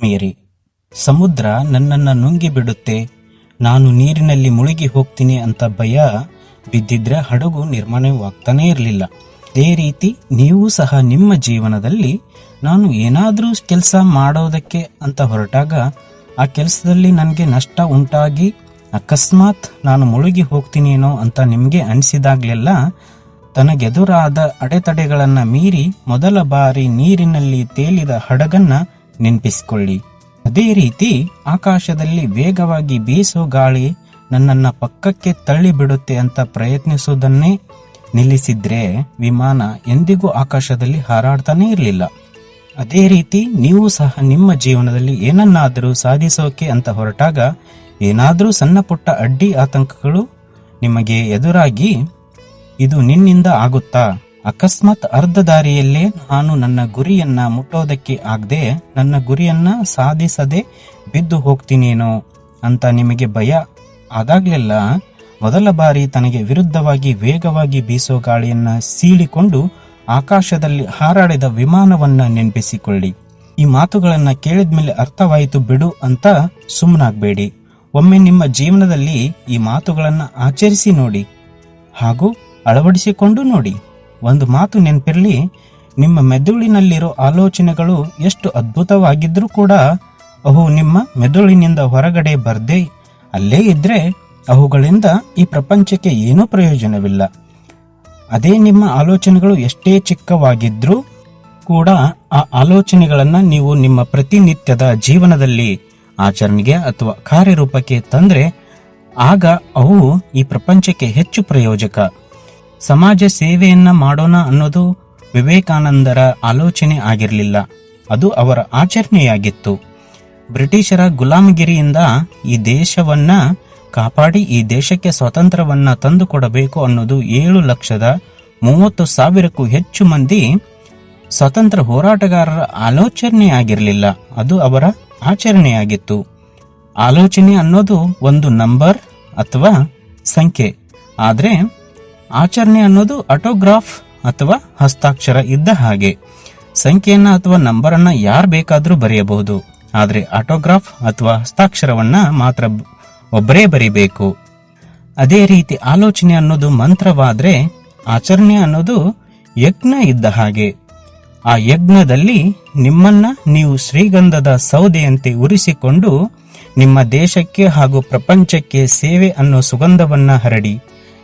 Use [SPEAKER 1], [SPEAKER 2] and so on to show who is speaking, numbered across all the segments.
[SPEAKER 1] ಮೀರಿ, ಸಮುದ್ರ ನನ್ನನ್ನು ನುಂಗಿ ಬಿಡುತ್ತೆ, ನಾನು ನೀರಿನಲ್ಲಿ ಮುಳುಗಿ ಹೋಗ್ತೀನಿ ಅಂತ ಭಯ ಬಿದ್ದಿದ್ರೆ ಹಡಗು ನಿರ್ಮಾಣವಾಗ್ತಾನೇ ಇರಲಿಲ್ಲ. ಅದೇ ರೀತಿ ನೀವು ಸಹ ನಿಮ್ಮ ಜೀವನದಲ್ಲಿ ನಾನು ಏನಾದರೂ ಕೆಲಸ ಮಾಡೋದಕ್ಕೆ ಅಂತ ಹೊರಟಾಗ ಆ ಕೆಲಸದಲ್ಲಿ ನನಗೆ ನಷ್ಟ ಉಂಟಾಗಿ ಅಕಸ್ಮಾತ್ ನಾನು ಮುಳುಗಿ ಹೋಗ್ತೀನೇನೋ ಅಂತ ನಿಮಗೆ ಅನಿಸಿದಾಗಲೆಲ್ಲ ತನಗೆದುರಾದ ಅಡೆತಡೆಗಳನ್ನು ಮೀರಿ ಮೊದಲ ಬಾರಿ ನೀರಿನಲ್ಲಿ ತೇಲಿದ ಹಡಗನ್ನ ನೆನಪಿಸಿಕೊಳ್ಳಿ. ಅದೇ ರೀತಿ ಆಕಾಶದಲ್ಲಿ ವೇಗವಾಗಿ ಬೀಸೋ ಗಾಳಿ ನನ್ನನ್ನ ಪಕ್ಕಕ್ಕೆ ತಳ್ಳಿ ಬಿಡುತ್ತೆ ಅಂತ ಪ್ರಯತ್ನಿಸುವುದನ್ನೇ ನಿಲ್ಲಿಸಿದ್ರೆ ವಿಮಾನ ಎಂದಿಗೂ ಆಕಾಶದಲ್ಲಿ ಹಾರಾಡ್ತಾನೆ ಇರಲಿಲ್ಲ. ಅದೇ ರೀತಿ ನೀವು ಸಹ ನಿಮ್ಮ ಜೀವನದಲ್ಲಿ ಏನನ್ನಾದರೂ ಸಾಧಿಸೋಕೆ ಅಂತ ಹೊರಟಾಗ ಏನಾದರೂ ಸಣ್ಣ ಪುಟ್ಟ ಅಡ್ಡಿ ಆತಂಕಗಳು ನಿಮಗೆ ಎದುರಾಗಿ ಇದು ನಿನ್ನಿಂದ ಆಗುತ್ತಾ? ಅಕಸ್ಮಾತ್ ಅರ್ಧ ದಾರಿಯಲ್ಲೇ ನಾನು ನನ್ನ ಗುರಿಯನ್ನ ಮುಟ್ಟೋದಕ್ಕೆ ಆಗದೆ ನನ್ನ ಗುರಿಯನ್ನ ಸಾಧಿಸದೆ ಬಿದ್ದು ಹೋಗ್ತೀನೇನೋ ಅಂತ ನಿಮಗೆ ಭಯ? ಆದಾಗ್ಲೆಲ್ಲ, ಮೊದಲ ಬಾರಿ ತನಗೆ ವಿರುದ್ಧವಾಗಿ ವೇಗವಾಗಿ ಬೀಸೋ ಗಾಳಿಯನ್ನ ಸೀಳಿಕೊಂಡು ಆಕಾಶದಲ್ಲಿ ಹಾರಾಡಿದ ವಿಮಾನವನ್ನ ನೆನಪಿಸಿಕೊಳ್ಳಿ. ಈ ಮಾತುಗಳನ್ನ ಕೇಳಿದ್ಮೇಲೆ ಅರ್ಥವಾಯಿತು ಬಿಡು ಅಂತ ಸುಮ್ಮನಾಗಬೇಡಿ ಒಮ್ಮೆ ನಿಮ್ಮ ಜೀವನದಲ್ಲಿ ಈ ಮಾತುಗಳನ್ನ ಆಚರಿಸಿ ನೋಡಿ ಹಾಗೂ ಅಳವಡಿಸಿಕೊಂಡು ನೋಡಿ. ಒಂದು ಮಾತು ನೆನಪಿರಲಿ, ನಿಮ್ಮ ಮೆದುಳಿನಲ್ಲಿರೋ ಆಲೋಚನೆಗಳು ಎಷ್ಟು ಅದ್ಭುತವಾಗಿದ್ರೂ ಕೂಡ ಅವು ನಿಮ್ಮ ಮೆದುಳಿನಿಂದ ಹೊರಗಡೆ ಬರ್ದೇ ಅಲ್ಲೇ ಇದ್ದರೆ ಅವುಗಳಿಂದ ಈ ಪ್ರಪಂಚಕ್ಕೆ ಏನೂ ಪ್ರಯೋಜನವಿಲ್ಲ. ಅದೇ ನಿಮ್ಮ ಆಲೋಚನೆಗಳು ಎಷ್ಟೇ ಚಿಕ್ಕವಾಗಿದ್ರೂ ಕೂಡ ಆ ಆಲೋಚನೆಗಳನ್ನು ನೀವು ನಿಮ್ಮ ಪ್ರತಿನಿತ್ಯದ ಜೀವನದಲ್ಲಿ, ಆಚರಣೆಗೆ ಅಥವಾ ಕಾರ್ಯರೂಪಕ್ಕೆ ತಂದ್ರೆ ಆಗ ಅವು ಈ ಪ್ರಪಂಚಕ್ಕೆ ಹೆಚ್ಚು ಪ್ರಯೋಜಕ. ಸಮಾಜ ಸೇವೆಯನ್ನ ಮಾಡೋಣ ಅನ್ನೋದು ವಿವೇಕಾನಂದರ ಆಲೋಚನೆ ಆಗಿರಲಿಲ್ಲ. ಅದು ಅವರ ಆಚರಣೆಯಾಗಿತ್ತು. ಬ್ರಿಟಿಷರ ಗುಲಾಮಗಿರಿಯಿಂದ ಈ ದೇಶವನ್ನ ಕಾಪಾಡಿ, ಈ ದೇಶಕ್ಕೆ ಸ್ವಾತಂತ್ರ್ಯವನ್ನ ತಂದುಕೊಡಬೇಕು ಅನ್ನೋದು ಏಳು ಲಕ್ಷದ ಮೂವತ್ತು ಸಾವಿರಕ್ಕೂ ಹೆಚ್ಚು ಮಂದಿ ಸ್ವತಂತ್ರ ಹೋರಾಟಗಾರರ ಆಲೋಚನೆ ಆಗಿರಲಿಲ್ಲ ಅದು ಅವರ ಆಚರಣೆಯಾಗಿತ್ತು. ಆಲೋಚನೆ ಅನ್ನೋದು ಒಂದು ನಂಬರ್ ಅಥವಾ ಸಂಖ್ಯೆ. ಆದರೆ ಆಚರಣೆ ಅನ್ನೋದು ಆಟೋಗ್ರಾಫ್ ಅಥವಾ ಹಸ್ತಾಕ್ಷರ ಇದ್ದ ಹಾಗೆ. ಸಂಖ್ಯೆಯನ್ನ ಅಥವಾ ನಂಬರನ್ನ ಯಾರು ಬೇಕಾದರೂ ಬರೆಯಬಹುದು. ಆದರೆ ಆಟೋಗ್ರಾಫ್ ಅಥವಾ ಹಸ್ತಾಕ್ಷರವನ್ನ ಮಾತ್ರ ಒಬ್ಬರೇ ಬರಿಬೇಕು. ಅದೇ ರೀತಿ ಆಲೋಚನೆ ಅನ್ನೋದು ಮಂತ್ರವಾದ್ರೆ ಆಚರಣೆ ಅನ್ನೋದು ಯಜ್ಞ ಇದ್ದ ಹಾಗೆ. ಆ ಯಜ್ಞದಲ್ಲಿ ನಿಮ್ಮನ್ನ ನೀವು ಶ್ರೀಗಂಧದ ಸೌದೆಯಂತೆ ಉರಿಸಿಕೊಂಡು ನಿಮ್ಮ ದೇಶಕ್ಕೆ ಹಾಗೂ ಪ್ರಪಂಚಕ್ಕೆ ಸೇವೆ ಅನ್ನೋ ಸುಗಂಧವನ್ನ ಹರಡಿ.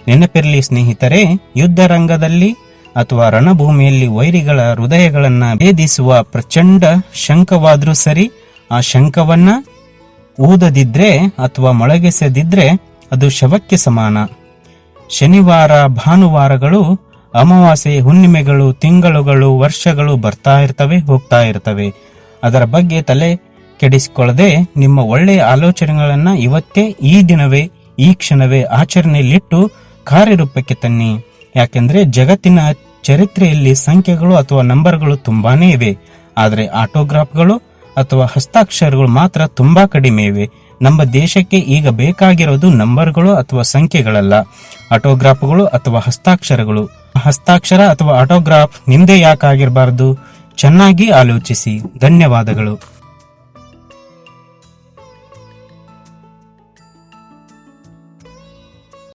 [SPEAKER 1] ನೆನಪಿರಲಿ ಸ್ನೇಹಿತರೆ ಯುದ್ಧ ರಂಗದಲ್ಲಿ ಅಥವಾ ರಣಭೂಮಿಯಲ್ಲಿ ವೈರಿಗಳ ಹೃದಯಗಳನ್ನ ಭೇದಿಸುವ ಪ್ರಚಂಡ ಶಂಕವಾದ್ರೂ ಸರಿ, ಆ ಶಂಕವನ್ನ ಊದದಿದ್ರೆ ಅಥವಾ ಮೊಳಗೆಸದಿದ್ರೆ ಅದು ಶವಕ್ಕೆ ಸಮಾನ. ಶನಿವಾರ, ಭಾನುವಾರಗಳು, ಅಮಾವಾಸ್ಯೆ ಹುಣ್ಣಿಮೆಗಳು, ತಿಂಗಳುಗಳು, ವರ್ಷಗಳು ಬರ್ತಾ ಇರ್ತವೆ, ಹೋಗ್ತಾ ಇರ್ತವೆ. ಅದರ ಬಗ್ಗೆ ತಲೆ ಕೆಡಿಸಿಕೊಳ್ಳದೆ ನಿಮ್ಮ ಒಳ್ಳೆಯ ಆಲೋಚನೆಗಳನ್ನು ಇವತ್ತೇ ಈ ದಿನವೇ, ಈ ಕ್ಷಣವೇ ಆಚರಣೆಯಲ್ಲಿಟ್ಟು ಕಾರ್ಯರೂಪಕ್ಕೆ ತನ್ನಿ. ಯಾಕೆಂದ್ರೆ ಜಗತ್ತಿನ ಚರಿತ್ರೆಯಲ್ಲಿ ಸಂಖ್ಯೆಗಳು ಅಥವಾ ನಂಬರ್ಗಳು ತುಂಬಾನೇ ಇವೆ. ಆದರೆ ಆಟೋಗ್ರಾಫ್ಗಳು ಅಥವಾ ಹಸ್ತಾಕ್ಷರಗಳು ಮಾತ್ರ ತುಂಬಾ ಕಡಿಮೆ ಇವೆ. ನಮ್ಮ ದೇಶಕ್ಕೆ ಈಗ ಬೇಕಾಗಿರೋದು ನಂಬರ್ಗಳು ಅಥವಾ ಸಂಖ್ಯೆಗಳಲ್ಲ. ಆಟೋಗ್ರಾಫ್ಗಳು ಅಥವಾ ಹಸ್ತಾಕ್ಷರಗಳು. ಹಸ್ತಾಕ್ಷರ ಅಥವಾ ಆಟೋಗ್ರಾಫ್ ನಿಂದೆ ಯಾಕಾಗಿರಬಾರದು? ಚೆನ್ನಾಗಿ ಆಲೋಚಿಸಿ. ಧನ್ಯವಾದಗಳು.